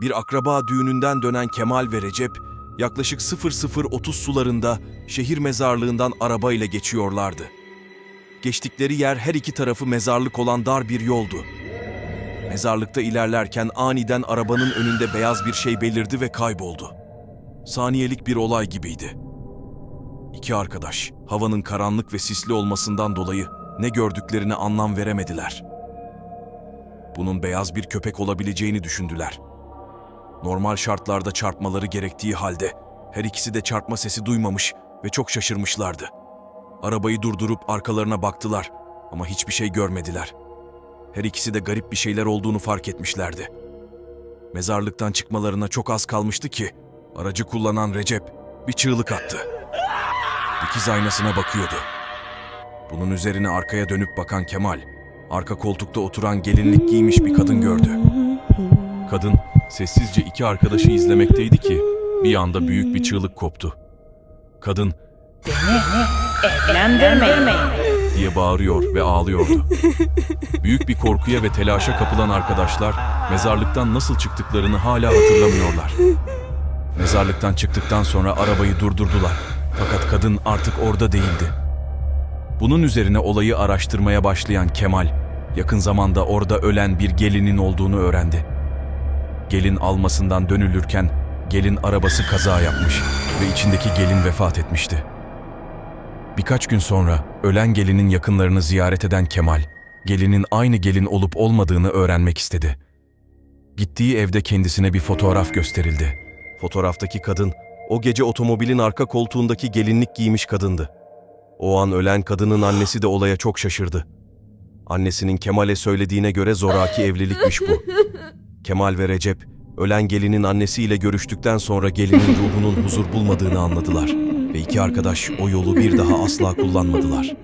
bir akraba düğününden dönen Kemal ve Recep yaklaşık 00.30 sularında şehir mezarlığından arabayla geçiyorlardı. Geçtikleri yer her iki tarafı mezarlık olan dar bir yoldu. Mezarlıkta ilerlerken aniden arabanın önünde beyaz bir şey belirdi ve kayboldu. Saniyelik bir olay gibiydi. İki arkadaş, havanın karanlık ve sisli olmasından dolayı ne gördüklerine anlam veremediler. Bunun beyaz bir köpek olabileceğini düşündüler. Normal şartlarda çarpmaları gerektiği halde her ikisi de çarpma sesi duymamış ve çok şaşırmışlardı. Arabayı durdurup arkalarına baktılar ama hiçbir şey görmediler. Her ikisi de garip bir şeyler olduğunu fark etmişlerdi. Mezarlıktan çıkmalarına çok az kalmıştı ki aracı kullanan Recep bir çığlık attı. Dikiz aynasına bakıyordu. Bunun üzerine arkaya dönüp bakan Kemal, arka koltukta oturan gelinlik giymiş bir kadın gördü. Kadın sessizce iki arkadaşı izlemekteydi ki bir anda büyük bir çığlık koptu. Kadın Evlendirmeyin. diye bağırıyor ve ağlıyordu. Büyük bir korkuya ve telaşa kapılan arkadaşlar mezarlıktan nasıl çıktıklarını hala hatırlamıyorlar. Mezarlıktan çıktıktan sonra arabayı durdurdular. Fakat kadın artık orada değildi. Bunun üzerine olayı araştırmaya başlayan Kemal, yakın zamanda orada ölen bir gelinin olduğunu öğrendi. Gelin almasından dönülürken gelin arabası kaza yapmış ve içindeki gelin vefat etmişti. Birkaç gün sonra ölen gelinin yakınlarını ziyaret eden Kemal, gelinin aynı gelin olup olmadığını öğrenmek istedi. Gittiği evde kendisine bir fotoğraf gösterildi. Fotoğraftaki kadın, o gece otomobilin arka koltuğundaki gelinlik giymiş kadındı. O an ölen kadının annesi de olaya çok şaşırdı. Annesinin Kemal'e söylediğine göre zoraki evlilikmiş bu. Kemal ve Recep, ölen gelinin annesiyle görüştükten sonra gelinin ruhunun huzur bulmadığını anladılar ve iki arkadaş o yolu bir daha asla kullanmadılar.